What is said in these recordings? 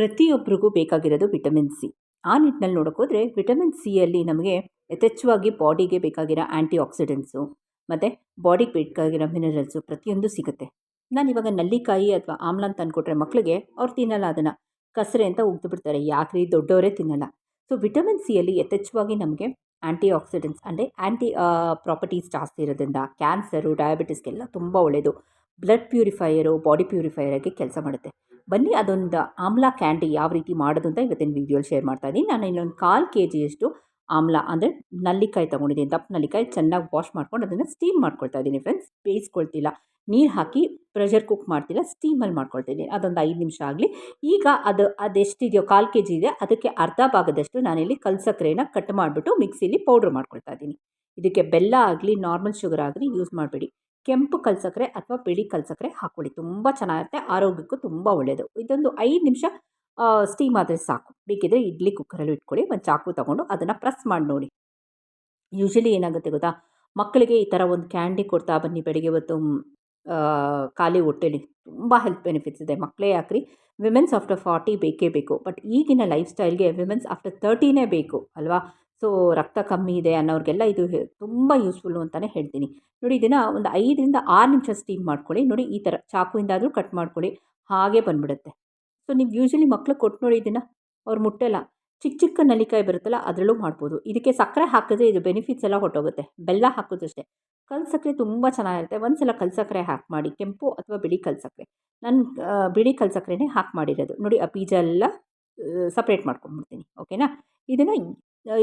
ಪ್ರತಿಯೊಬ್ಬರಿಗೂ ಬೇಕಾಗಿರೋದು vitamin C. ಆ ನಿಟ್ಟಿನಲ್ಲಿ ನೋಡೋಕ್ಕೋದ್ರೆ ವಿಟಮಿನ್ ಸಿಯಲ್ಲಿ ನಮಗೆ ಯಥೇಚ್ಛವಾಗಿ ಬಾಡಿಗೆ ಬೇಕಾಗಿರೋ ಆ್ಯಂಟಿ ಆಕ್ಸಿಡೆಂಟ್ಸು ಮತ್ತು ಬಾಡಿಗೆ ಬೇಕಾಗಿರೋ ಮಿನರಲ್ಸು ಪ್ರತಿಯೊಂದು ಸಿಗುತ್ತೆ. ನಾನು ಇವಾಗ ನಲ್ಲಿಕಾಯಿ ಅಥವಾ ಆಮ್ಲ ಅಂತ ಅಂದ್ಕೊಟ್ರೆ ಮಕ್ಕಳಿಗೆ ಅವ್ರು ತಿನ್ನಲ್ಲ ಅದನ್ನು. ಕಸರೆ ಅಂತ ಉಗ್ದು ಬಿಡ್ತಾರೆ ಯಾಕ್ರಿ? ದೊಡ್ಡವರೇ ತಿನ್ನಲ್ಲ. ಸೊ ವಿಟಮಿನ್ ಸಿಯಲ್ಲಿ ಯಥೇಚ್ಛವಾಗಿ ನಮಗೆ ಆ್ಯಂಟಿ ಆಕ್ಸಿಡೆಂಟ್ಸ್ ಅಂದರೆ ಆ್ಯಂಟಿ ಪ್ರಾಪರ್ಟೀಸ್ ಜಾಸ್ತಿ ಇರೋದ್ರಿಂದ ಕ್ಯಾನ್ಸರು, ಡಯಾಬಿಟಿಸ್ಗೆಲ್ಲ ತುಂಬ ಒಳ್ಳೆಯದು ಬ್ಲಡ್ ಪ್ಯೂರಿಫೈಯರು, ಬಾಡಿ ಪ್ಯೂರಿಫೈಯರಾಗಿ ಕೆಲಸ ಮಾಡುತ್ತೆ. ಬನ್ನಿ ಅದೊಂದು ಆಮ್ಲ ಕ್ಯಾಂಡಿ ಯಾವ ರೀತಿ ಮಾಡೋದು ಅಂತ ಇವತ್ತಿನ ವೀಡಿಯೋಲಿ ಶೇರ್ ಮಾಡ್ತಾ ಇದ್ದೀನಿ. ನಾನು ಇನ್ನೊಂದು ಕಾಲು ಕೆ ಜಿಯಷ್ಟು ಆಮ್ಲ ಅಂದರೆ ನಲ್ಲಿಕಾಯಿ ತೊಗೊಂಡಿದ್ದೀನಿ. ದಪ್ಪ ನಲ್ಲಿಕಾಯಿ ಚೆನ್ನಾಗಿ ವಾಶ್ ಮಾಡ್ಕೊಂಡು ಅದನ್ನು ಸ್ಟೀಮ್ ಮಾಡ್ಕೊಳ್ತಾ ಇದ್ದೀನಿ ಫ್ರೆಂಡ್ಸ್ ಬೇಯಿಸ್ಕೊಳ್ತಿಲ್ಲ. ನೀರು ಹಾಕಿ ಪ್ರೆಷರ್ ಕುಕ್ ಮಾಡ್ತಿಲ್ಲ ಸ್ಟೀಮಲ್ಲಿ ಮಾಡ್ಕೊಳ್ತೀನಿ ಅದೊಂದು ಐದು ನಿಮಿಷ ಆಗಲಿ. ಈಗ ಅದು ಅದೆಷ್ಟಿದೆಯೋ ಕಾಲು ಕೆ ಜಿ ಇದೆ, ಅದಕ್ಕೆ ಅರ್ಧ ಭಾಗದಷ್ಟು ನಾನಿಲ್ಲಿ ಕಲ್ಸಕ್ರೆನ ಕಟ್ ಮಾಡಿಬಿಟ್ಟು ಮಿಕ್ಸಿಲಿ ಪೌಡ್ರ್ ಮಾಡ್ಕೊಳ್ತಾ ಇದ್ದೀನಿ. ಇದಕ್ಕೆ ಬೆಲ್ಲ ಆಗಲಿ ನಾರ್ಮಲ್ ಶುಗರ್ ಆಗಲಿ ಯೂಸ್ ಮಾಡಬೇಡಿ. ಕೆಂಪು ಕಲ್ಸಕ್ಕರೆ ಅಥವಾ ಬಿಳಿ ಕಲ್ಸಕ್ಕರೆ ಹಾಕ್ಕೊಳ್ಳಿ ತುಂಬ ಚೆನ್ನಾಗಿರುತ್ತೆ ಆರೋಗ್ಯಕ್ಕೂ ತುಂಬ ಒಳ್ಳೆಯದು ಇದೊಂದು ಐದು ನಿಮಿಷ ಸ್ಟೀಮ್ ಆದರೆ ಸಾಕು. ಬೇಕಿದ್ರೆ ಇಡ್ಲಿ ಕುಕ್ಕರಲ್ಲಿ ಇಟ್ಕೊಳ್ಳಿ, ಒಂದು ಚಾಕು ತೊಗೊಂಡು ಅದನ್ನು ಪ್ರೆಸ್ ಮಾಡಿ ನೋಡಿ. ಯೂಶಲಿ ಏನಾಗುತ್ತೆ ಗೊತ್ತಾ? ಮಕ್ಕಳಿಗೆ ಈ ಥರ ಒಂದು ಕ್ಯಾಂಡಿ ಕೊಡ್ತಾ ಬನ್ನಿ ಬೆಳಿಗ್ಗೆ ಹೊತ್ತು ಖಾಲಿ ಹೊಟ್ಟೆಲಿ. ತುಂಬ ಹೆಲ್ತ್ ಬೆನಿಫಿಟ್ಸ್ ಇದೆ. ಮಕ್ಕಳೇ ಯಾಕ್ರಿ? ವಿಮೆನ್ಸ್ ಆಫ್ಟರ್ ಫಾರ್ಟಿ ಬೇಕೇ ಬೇಕು. ಬಟ್ ಈಗಿನ ಲೈಫ್ ಸ್ಟೈಲ್ಗೆ ವಿಮೆನ್ಸ್ ಆಫ್ಟರ್ ತರ್ಟಿನೇ ಬೇಕು, ಅಲ್ವಾ? ಸೊ, ರಕ್ತ ಕಮ್ಮಿ ಇದೆ ಅನ್ನೋರಿಗೆಲ್ಲ ಇದು ತುಂಬ ಯೂಸ್ಫುಲ್ಲು ಅಂತಲೇ ಹೇಳ್ತೀನಿ. ನೋಡಿ, ಇದನ್ನು ಒಂದು ಐದರಿಂದ ಆರು ನಿಮಿಷ ಸ್ಟೀಮ್ ಮಾಡ್ಕೊಳ್ಳಿ. ನೋಡಿ, ಈ ಥರ ಚಾಕುವಿಂದಾದರೂ ಕಟ್ ಮಾಡ್ಕೊಳ್ಳಿ. ಹಾಗೆ ಬಂದುಬಿಡುತ್ತೆ. ಸೊ ನೀವು ಯೂಶ್ವಲಿ ಮಕ್ಕಳು ಕೊಟ್ಟು ನೋಡಿ ಇದನ್ನು. ಅವ್ರು ಮುಟ್ಟಲ್ಲ. ಚಿಕ್ಕ ಚಿಕ್ಕ ನಲಿಕಾಯಿ ಬರುತ್ತಲ್ಲ, ಅದರಲ್ಲೂ ಮಾಡ್ಬೋದು. ಇದಕ್ಕೆ ಸಕ್ಕರೆ ಹಾಕಿದ್ರೆ ಇದು ಬೆನಿಫಿಟ್ಸ್ ಎಲ್ಲ ಹೊಟ್ಟೋಗುತ್ತೆ ಬೆಲ್ಲ ಹಾಕೋದಷ್ಟೇ. ಕಲ್ ಸಕ್ಕರೆ ತುಂಬ ಚೆನ್ನಾಗಿರುತ್ತೆ. ಒಂದು ಸಲ ಕಲ್ ಸಕ್ಕರೆ ಹಾಕಿ ಮಾಡಿ, ಕೆಂಪು ಅಥವಾ ಬಿಳಿ ಕಲ್ ಸಕ್ಕರೆ. ನಾನು ಬಿಳಿ ಕಲ್ ಸಕ್ಕರೆನೇ ಹಾಕಿ ಮಾಡಿರೋದು. ನೋಡಿ, ಆ ಬೀಜ ಎಲ್ಲ ಸಪ್ರೇಟ್ ಮಾಡ್ಕೊಂಡ್ಬಿಡ್ತೀನಿ. ಓಕೆನಾ? ಇದನ್ನು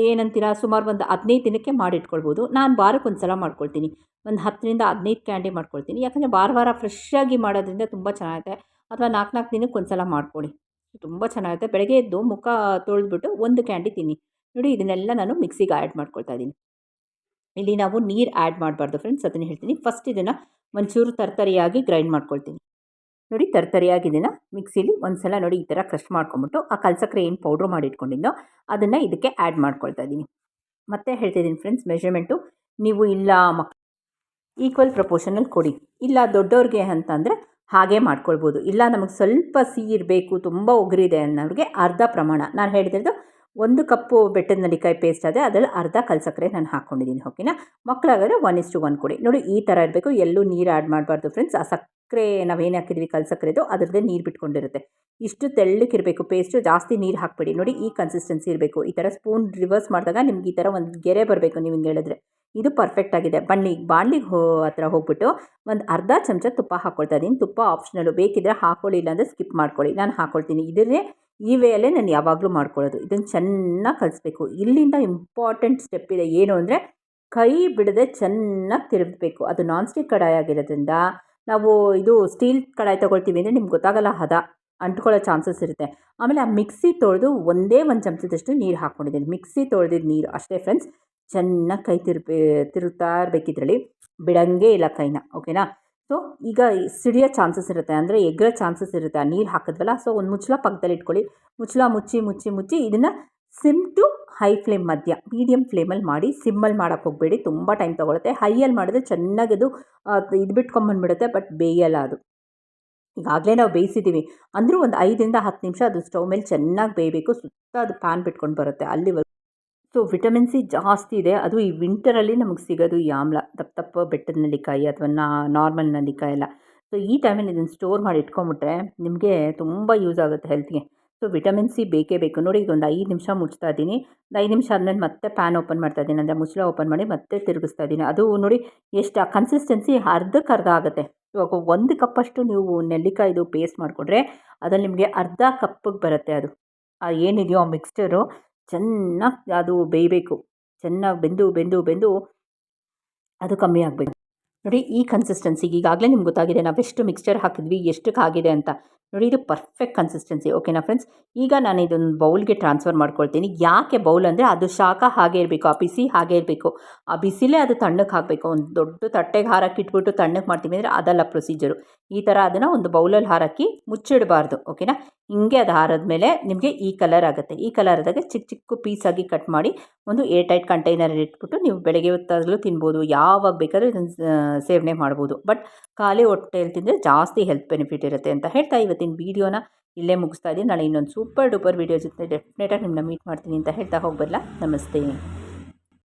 ಏನಂತೀರಾ? ಸುಮಾರು ಒಂದು ಹದಿನೈದು ದಿನಕ್ಕೆ ಮಾಡಿಟ್ಕೊಳ್ಬೋದು. ನಾನು ವಾರಕ್ಕೆ ಒಂದು ಸಲ ಮಾಡ್ಕೊಳ್ತೀನಿ. ಒಂದು ಹತ್ತರಿಂದ ಹದಿನೈದು ಕ್ಯಾಂಡಿ ಮಾಡ್ಕೊಳ್ತೀನಿ. ಯಾಕಂದರೆ ವಾರ ವಾರ ಫ್ರೆಶ್ಶಾಗಿ ಮಾಡೋದ್ರಿಂದ ತುಂಬ ಚೆನ್ನಾಗಿರುತ್ತೆ ಅಥವಾ ನಾಲ್ಕು ನಾಲ್ಕು ದಿನಕ್ಕೆ ಒಂದು ಸಲ ಮಾಡ್ಕೊಳ್ಳಿ ತುಂಬ ಚೆನ್ನಾಗಿರುತ್ತೆ ಬೆಳಗ್ಗೆ ಎದ್ದು ಮುಖ ತೊಳೆದ್ಬಿಟ್ಟು ಒಂದು ಕ್ಯಾಂಡಿ ತಿನ್ನಿ. ನೋಡಿ, ಇದನ್ನೆಲ್ಲ ನಾನು ಮಿಕ್ಸಿಗೆ ಆ್ಯಡ್ ಮಾಡ್ಕೊಳ್ತಾ ಇದ್ದೀನಿ. ಇಲ್ಲಿ ನಾವು ನೀರು ಆ್ಯಡ್ ಮಾಡಬಾರ್ದು ಫ್ರೆಂಡ್ಸ್ ಅದನ್ನು ಹೇಳ್ತೀನಿ. ಫಸ್ಟ್ ಇದನ್ನು ಒಂಚೂರು ತರತರಿಯಾಗಿ ಗ್ರೈಂಡ್ ಮಾಡ್ಕೊಳ್ತೀನಿ. ನೋಡಿ, ತರ್ತರಿಯಾಗಿ ಇದನ್ನು ಮಿಕ್ಸಿಲಿ ಒಂದು ಸಲ ನೋಡಿ ಈ ಥರ ಕ್ರಶ್ ಮಾಡ್ಕೊಂಬಿಟ್ಟು ಆ ಕಲ್ಸಕ್ರೆ ಏನು ಪೌಡ್ರ್ ಮಾಡಿ ಇಟ್ಕೊಂಡಿದ್ದೋ ಅದನ್ನು ಇದಕ್ಕೆ ಆ್ಯಡ್ ಮಾಡ್ಕೊಳ್ತಾ ಇದ್ದೀನಿ ಮತ್ತೆ ಹೇಳ್ತಿದ್ದೀನಿ ಫ್ರೆಂಡ್ಸ್ ಮೆಷರ್ಮೆಂಟು ನೀವು ಇಲ್ಲ ಮಕ್ ಈಕ್ವಲ್ ಪ್ರಪೋರ್ಷನಲ್ಲಿ ಕೊಡಿ. ಇಲ್ಲ ದೊಡ್ಡವ್ರಿಗೆ ಅಂತಂದರೆ ಹಾಗೆ ಮಾಡ್ಕೊಳ್ಬೋದು. ಇಲ್ಲ ನಮಗೆ ಸ್ವಲ್ಪ ಸಿಹಿ ಇರಬೇಕು, ತುಂಬ ಒಗ್ರಿದೆ ಅನ್ನೋರಿಗೆ ಅರ್ಧ ಪ್ರಮಾಣ. ನಾನು ಹೇಳಿದ್ದು ಒಂದು ಕಪ್ಪು ಬೆಟ್ಟದ ನಲ್ಲಿಕಾಯಿ ಪೇಸ್ಟ್ ಆದರೆ ಅದರಲ್ಲಿ ಅರ್ಧ ಕಲ್ಸಕ್ಕರೆ ನಾನು ಹಾಕ್ಕೊಂಡಿದ್ದೀನಿ ಓಕೆನಾ ಮಕ್ಕಳಾಗಾದರೆ ಒನ್ ಇಸ್ಟು ಒನ್ ಕೊಡಿ. ನೋಡಿ, ಈ ಥರ ಇರಬೇಕು. ಎಲ್ಲೂ ನೀರು ಆ್ಯಡ್ ಮಾಡಬಾರ್ದು ಫ್ರೆಂಡ್ಸ್ ಆ ಸಕ್ಕರೆ ನಾವೇನು ಹಾಕಿದ್ವಿ ಕಲ್ಸಕ್ಕರೆದು, ಅದರದ್ದೇ ನೀರು ಬಿಟ್ಕೊಂಡಿರುತ್ತೆ. ಇಷ್ಟು ತೆಳ್ಳಕ್ಕಿರಬೇಕು ಪೇಸ್ಟು ಜಾಸ್ತಿ ನೀರು ಹಾಕಬೇಡಿ. ನೋಡಿ, ಈ ಕನ್ಸಿಸ್ಟೆನ್ಸಿ ಇರಬೇಕು. ಈ ಥರ ಸ್ಪೂನ್ ರಿವರ್ಸ್ ಮಾಡಿದಾಗ ನಿಮ್ಗೆ ಈ ಥರ ಒಂದು ಗೆರೆ ಬರಬೇಕು ನೀವು ಹೇಳಿದ್ರೆ. ಇದು ಪರ್ಫೆಕ್ಟ್ ಆಗಿದೆ. ಬನ್ನಿ, ಬಾಣಲಿಗೆ ಹೋ, ಹತ್ರ ಹೋಗ್ಬಿಟ್ಟು ಒಂದು ಅರ್ಧ ಚಮಚ ತುಪ್ಪ ಹಾಕ್ಕೊಳ್ತಾ ಇದ್ದೀನಿ ತುಪ್ಪ ಆಪ್ಷನಲ್ಲು ಬೇಕಿದ್ರೆ ಹಾಕೊಳ್ಳಿ ಇಲ್ಲಾಂದರೆ ಸ್ಕಿಪ್ ಮಾಡ್ಕೊಳ್ಳಿ. ನಾನು ಹಾಕ್ಕೊಳ್ತೀನಿ ಇದನ್ನೇ ಈ ವೇಯಲ್ಲೇ ನಾನು ಯಾವಾಗಲೂ ಮಾಡ್ಕೊಳ್ಳೋದು. ಇದನ್ನು ಚೆನ್ನಾಗಿ ಕಲಿಸ್ಬೇಕು. ಇಲ್ಲಿಂದ ಇಂಪಾರ್ಟೆಂಟ್ ಸ್ಟೆಪ್ ಇದೆ ಏನು ಅಂದರೆ ಕೈ ಬಿಡದೆ ಚೆನ್ನಾಗಿ ತಿರುಗಬೇಕು. ಅದು ನಾನ್ ಸ್ಟಿಕ್ ಕಡಾಯಿ ಆಗಿರೋದ್ರಿಂದ ನಾವು ಇದು ಸ್ಟೀಲ್ ಕಡಾಯಿ ತೊಗೊಳ್ತೀವಿ ಅಂದರೆ ನಿಮ್ಗೆ ಗೊತ್ತಾಗಲ್ಲ ಹದ. ಅಂಟ್ಕೊಳ್ಳೋ ಚಾನ್ಸಸ್ ಇರುತ್ತೆ. ಆಮೇಲೆ ಆ ಮಿಕ್ಸಿ ತೊಳೆದು ಒಂದೇ ಒಂದು ಚಮಚದಷ್ಟು ನೀರು ಹಾಕ್ಕೊಂಡಿದ್ದೀನಿ ಮಿಕ್ಸಿ ತೊಳೆದಿದ್ದ ನೀರು ಅಷ್ಟೇ ಫ್ರೆಂಡ್ಸ್ ಚೆನ್ನಾಗಿ ಕೈ ತಿರುಪಿ, ತಿರುಗ್ತಾ ಇರಬೇಕಿದ್ರಲ್ಲಿ ಬಿಡಂಗೆ ಇಲ್ಲ ಕೈನ ಓಕೆನಾ ಸೊ ಈಗ ಸಿಡಿಯೋ ಚಾನ್ಸಸ್ ಇರುತ್ತೆ. ಅಂದರೆ ಎಗ್ರೋ ಚಾನ್ಸಸ್ ಇರುತ್ತೆ. ಆ ನೀರು ಹಾಕಿದ್ವಲ್ಲ? ಸೊ ಒಂದು ಮುಚ್ಚಲ ಪಕ್ಕದಲ್ಲಿ ಇಟ್ಕೊಳ್ಳಿ. ಮುಚ್ಚಲ ಮುಚ್ಚಿ ಮುಚ್ಚಿ ಮುಚ್ಚಿ ಇದನ್ನು ಸಿಮ್ ಟು ಹೈ ಫ್ಲೇಮ್ ಮಧ್ಯ ಮೀಡಿಯಮ್ ಫ್ಲೇಮಲ್ಲಿ ಮಾಡಿ ಸಿಮ್ಮಲ್ಲಿ ಮಾಡೋಕ್ಕೆ ಹೋಗಬೇಡಿ. ತುಂಬ ಟೈಮ್ ತೊಗೊಳುತ್ತೆ. ಹೈಯಲ್ಲಿ ಮಾಡಿದ್ರೆ ಚೆನ್ನಾಗಿ ಅದು ಇದು ಬಿಟ್ಕೊಂಬಂದ್ಬಿಡುತ್ತೆ ಬಟ್ ಬೇಯಲ್ಲ ಅದು. ಈಗಾಗಲೇ ನಾವು ಬೇಯಿಸಿದ್ದೀವಿ ಅಂದರೂ ಒಂದು ಐದರಿಂದ ಹತ್ತು ನಿಮಿಷ ಅದು ಸ್ಟವ್ ಮೇಲೆ ಚೆನ್ನಾಗಿ ಬೇಯಬೇಕು. ಸುತ್ತ ಅದು ಪ್ಯಾನ್ ಬಿಟ್ಕೊಂಡು ಬರುತ್ತೆ. ಅಲ್ಲಿವರೆಗೂ ಸೊ ವಿಟಮಿನ್ ಸಿ ಜಾಸ್ತಿ ಇದೆ. ಅದು ಈ ವಿಂಟರಲ್ಲಿ ನಮಗೆ ಸಿಗೋದು ಈ ಆಮ್ಲ. ದಪ್ಪ ದಪ್ಪ ಬೆಟ್ಟದ ನೆಲ್ಲಿಕಾಯಿ ಅಥವಾ ನಾರ್ಮಲ್ ನೆಲ್ಲಿಕಾಯಿ ಎಲ್ಲ. ಸೊ ಈ ಟೈಮಲ್ಲಿ ಇದನ್ನು ಸ್ಟೋರ್ ಮಾಡಿ ಇಟ್ಕೊಂಬಿಟ್ರೆ ನಿಮಗೆ ತುಂಬ ಯೂಸ್ ಆಗುತ್ತೆ ಹೆಲ್ತ್ಗೆ ಸೊ ವಿಟಮಿನ್ ಸಿ ಬೇಕೇ ಬೇಕು. ನೋಡಿ ಈಗ ಒಂದು ಐದು ನಿಮಿಷ ಮುಚ್ತಾ ಇದ್ದೀನಿ. ಐದು ನಿಮಿಷ ಆದಮೇಲೆ ಮತ್ತೆ ಪ್ಯಾನ್ ಓಪನ್ ಮಾಡ್ತಾ ಇದ್ದೀನಿ. ಅಂದರೆ ಮುಚ್ಚಳ ಓಪನ್ ಮಾಡಿ ಮತ್ತೆ ತಿರುಗಿಸ್ತಾ ಇದ್ದೀನಿ. ಅದು ನೋಡಿ ಎಷ್ಟು, ಆ ಕನ್ಸಿಸ್ಟೆನ್ಸಿ ಅರ್ಧಕ್ಕೆ ಅರ್ಧ ಆಗುತ್ತೆ. ಇವಾಗ ಒಂದು ಕಪ್ಪಷ್ಟು ನೀವು ನೆಲ್ಲಿಕಾಯಿದು ಪೇಸ್ಟ್ ಮಾಡಿಕೊಂಡ್ರೆ ಅದ್ರಲ್ಲಿ ನಿಮಗೆ ಅರ್ಧ ಕಪ್ಪಿಗೆ ಬರುತ್ತೆ ಅದು. ಏನಿದೆಯೋ ಆ ಮಿಕ್ಸ್ಚರು ಚೆನ್ನಾಗಿ ಅದು ಬೇಯಬೇಕು. ಚೆನ್ನಾಗಿ ಬೆಂದು ಬೆಂದು ಬೆಂದು ಅದು ಕಮ್ಮಿ ಆಗಬೇಕು. ನೋಡಿ ಈ ಕನ್ಸಿಸ್ಟೆನ್ಸಿಗೆ ಈಗಾಗಲೇ ನಿಮ್ಗೆ ಗೊತ್ತಾಗಿದೆ, ನಾವು ಎಷ್ಟು ಮಿಕ್ಸ್ಚರ್ ಹಾಕಿದ್ವಿ ಎಷ್ಟಕ್ಕೆ ಆಗಿದೆ ಅಂತ. ನೋಡಿ, ಇದು ಪರ್ಫೆಕ್ಟ್ ಕನ್ಸಿಸ್ಟೆನ್ಸಿ ಓಕೆನಾ ಫ್ರೆಂಡ್ಸ್ ಈಗ ನಾನು ಇದೊಂದು ಬೌಲ್ಗೆ ಟ್ರಾನ್ಸ್ಫರ್ ಮಾಡ್ಕೊಳ್ತೀನಿ. ಯಾಕೆ ಬೌಲ್ ಅಂದರೆ ಅದು ಶಾಖ ಹಾಗೆ ಇರಬೇಕು, ಆ ಬಿಸಿ ಹಾಗೆ ಇರಬೇಕು. ಆ ಬಿಸಿಲೇ ಅದು ತಣ್ಣಗೆ ಹಾಕಬೇಕು. ಒಂದು ದೊಡ್ಡ ತಟ್ಟೆಗೆ ಹಾರಕ್ಕೆ ಇಟ್ಬಿಟ್ಟು ತಣ್ಣಗೆ ಮಾಡ್ತೀವಿ ಅಂದರೆ ಅದಲ್ಲ ಪ್ರೊಸೀಜರು ಈ ಥರ ಅದನ್ನು ಒಂದು ಬೌಲಲ್ಲಿ ಹಾರಕ್ಕಿ ಮುಚ್ಚಿಡಬಾರ್ದು. ಓಕೆನಾ ಹಿಂಗೆ ಅದು ಹಾರದ ಮೇಲೆ ನಿಮಗೆ ಈ ಕಲರ್ ಆಗುತ್ತೆ. ಈ ಕಲರ್ ಆದಾಗ ಚಿಕ್ಕ ಚಿಕ್ಕ ಪೀಸಾಗಿ ಕಟ್ ಮಾಡಿ ಒಂದು ಏರ್ ಟೈಟ್ ಕಂಟೈನರ್ ಇಟ್ಬಿಟ್ಟು ನೀವು ಬೆಳಗ್ಗೆ ಹೊತ್ತಾಗಲೂ ತಿನ್ಬೋದು, ಯಾವಾಗ ಬೇಕಾದರೂ ಇದನ್ನು ಸೇವನೆ ಮಾಡ್ಬೋದು. ಬಟ್ ಖಾಲಿ ಹೊಟ್ಟೆಯಲ್ಲಿ ತಿಂದರೆ ಜಾಸ್ತಿ ಹೆಲ್ತ್ ಬೆನಿಫಿಟ್ ಇರುತ್ತೆ ಅಂತ ಹೇಳ್ತಾ ಇವತ್ತಿನ ವೀಡಿಯೋನ ಇಲ್ಲೇ ಮುಗಿಸ್ತಾ ಇದ್ದೀನಿ. ನಾಳೆ ಇನ್ನೊಂದು ಸೂಪರ್ ಡೂಪರ್ ವೀಡಿಯೋ ಜೊತೆ ಡೆಫಿನೆಟಾಗಿ ನಿಮ್ಮನ್ನ ಮೀಟ್ ಮಾಡ್ತೀನಿ ಅಂತ ಹೇಳ್ತಾ ಹೋಗ್ಬರಲ್ಲ ನಮಸ್ತೆ.